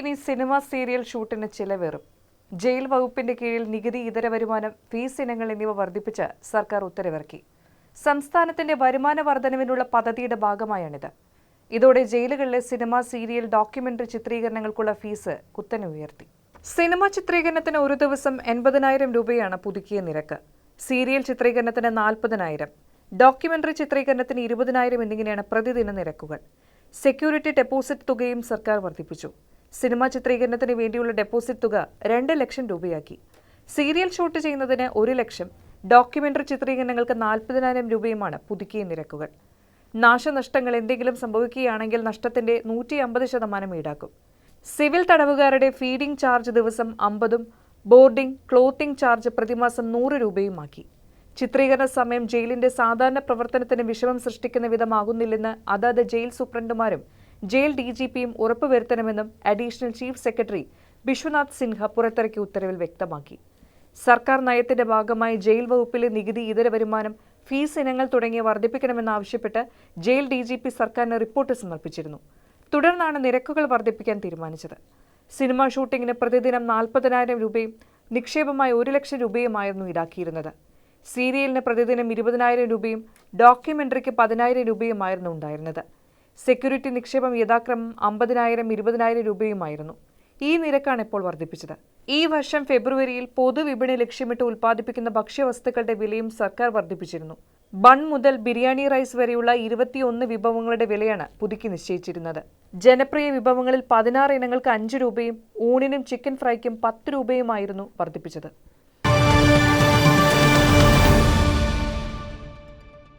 ഇനി cinema serial ഷൂട്ടിന് ചിലവേറും. Jail വകുപ്പിന്റെ കീഴിൽ നികുതി ഇതര വരുമാനം ഫീസ് ഇനങ്ങൾ എന്നിവ വർദ്ധിപ്പിച്ച് സർക്കാർ ഉത്തരവിറക്കി. സംസ്ഥാനത്തിന്റെ വരുമാന വർധനവിനുള്ള പദ്ധതിയുടെ ഭാഗമായാണിത്. ഇതോടെ ജയിലുകളിലെ സിനിമ സീരിയൽ ഡോക്യുമെന്ററി ചിത്രീകരണങ്ങൾക്കുള്ള ഫീസ് കുത്തനെ ഉയർത്തി. സിനിമ ചിത്രീകരണത്തിന് ഒരു ദിവസം എൺപതിനായിരം രൂപയാണ് പുതുക്കിയ നിരക്ക്. സീരിയൽ ചിത്രീകരണത്തിന് നാൽപ്പതിനായിരം. ഡോക്യുമെന്ററി ചിത്രീകരണത്തിന് ഇരുപതിനായിരം എന്നിങ്ങനെയാണ് പ്രതിദിന നിരക്കുകൾ. സെക്യൂരിറ്റി ഡെപ്പോസിറ്റ് തുകയും സർക്കാർ വർദ്ധിപ്പിച്ചു. സിനിമ ചിത്രീകരണത്തിന് വേണ്ടിയുള്ള ഡെപ്പോസിറ്റ് തുക രണ്ട് ലക്ഷം രൂപയാക്കി. സീരിയൽ ഷൂട്ട് ചെയ്യുന്നതിന് ഒരു ലക്ഷം ഡോക്യുമെന്ററി ചിത്രീകരണങ്ങൾക്ക് നാൽപ്പതിനായിരം രൂപയുമാണ് പുതുക്കിയ നിരക്കുകൾ. നാശനഷ്ടങ്ങൾ എന്തെങ്കിലും സംഭവിക്കുകയാണെങ്കിൽ നഷ്ടത്തിന്റെ നൂറ്റി അമ്പത് ശതമാനം ഈടാക്കും. സിവിൽ തടവുകാരുടെ ഫീഡിംഗ് ചാർജ് ദിവസം അമ്പതും ബോർഡിംഗ് ക്ലോത്തിംഗ് ചാർജ് പ്രതിമാസം നൂറ് രൂപയുമാക്കി. ചിത്രീകരണ സമയം ജയിലിന്റെ സാധാരണ പ്രവർത്തനത്തിന് വിഷമം സൃഷ്ടിക്കുന്ന വിധമാകുന്നില്ലെന്ന് അതാത് ജയിൽ സൂപ്രണ്ടുമാരും ജയിൽ ഡി ജി പിയും ഉറപ്പുവരുത്തണമെന്നും additional chief secretary Biswanath Sinha പുറത്തിറക്കിയ ഉത്തരവിൽ വ്യക്തമാക്കി. സർക്കാർ നയത്തിന്റെ ഭാഗമായി ജയിൽ വകുപ്പിലെ നികുതി ഇതര വരുമാനം ഫീസ് ഇനങ്ങൾ തുടങ്ങിയ വർദ്ധിപ്പിക്കണമെന്നാവശ്യപ്പെട്ട് ജയിൽ ഡി ജി പി സർക്കാരിന് റിപ്പോർട്ട് സമർപ്പിച്ചിരുന്നു. തുടർന്നാണ് നിരക്കുകൾ വർദ്ധിപ്പിക്കാൻ തീരുമാനിച്ചത്. സിനിമാ ഷൂട്ടിങ്ങിന് പ്രതിദിനം നാൽപ്പതിനായിരം രൂപയും നിക്ഷേപമായി ഒരു ലക്ഷം രൂപയുമായിരുന്നു ഈടാക്കിയിരുന്നത്. സീരിയലിന് പ്രതിദിനം ഇരുപതിനായിരം രൂപയും ഡോക്യുമെന്ററിക്ക് പതിനായിരം രൂപയുമായിരുന്നു ഉണ്ടായിരുന്നത്. സെക്യൂരിറ്റി നിക്ഷേപം യഥാക്രമം അമ്പതിനായിരം ഇരുപതിനായിരം രൂപയുമായിരുന്നു. ഈ നിരക്കാണ് ഇപ്പോൾ വർദ്ധിപ്പിച്ചത്. ഈ വർഷം ഫെബ്രുവരിയിൽ പൊതുവിപണി ലക്ഷ്യമിട്ട് ഉൽപ്പാദിപ്പിക്കുന്ന ഭക്ഷ്യവസ്തുക്കളുടെ വിലയും സർക്കാർ വർദ്ധിപ്പിച്ചിരുന്നു. ബൺ മുതൽ ബിരിയാണി റൈസ് വരെയുള്ള ഇരുപത്തിയൊന്ന് വിഭവങ്ങളുടെ വിലയാണ് പുതുക്കി നിശ്ചയിച്ചിരുന്നത്. ജനപ്രിയ വിഭവങ്ങളിൽ പതിനാറ് ഇനങ്ങൾക്ക് അഞ്ച് രൂപയും ഊണിനും ചിക്കൻ ഫ്രൈക്കും പത്ത് രൂപയുമായിരുന്നു വർദ്ധിപ്പിച്ചത്.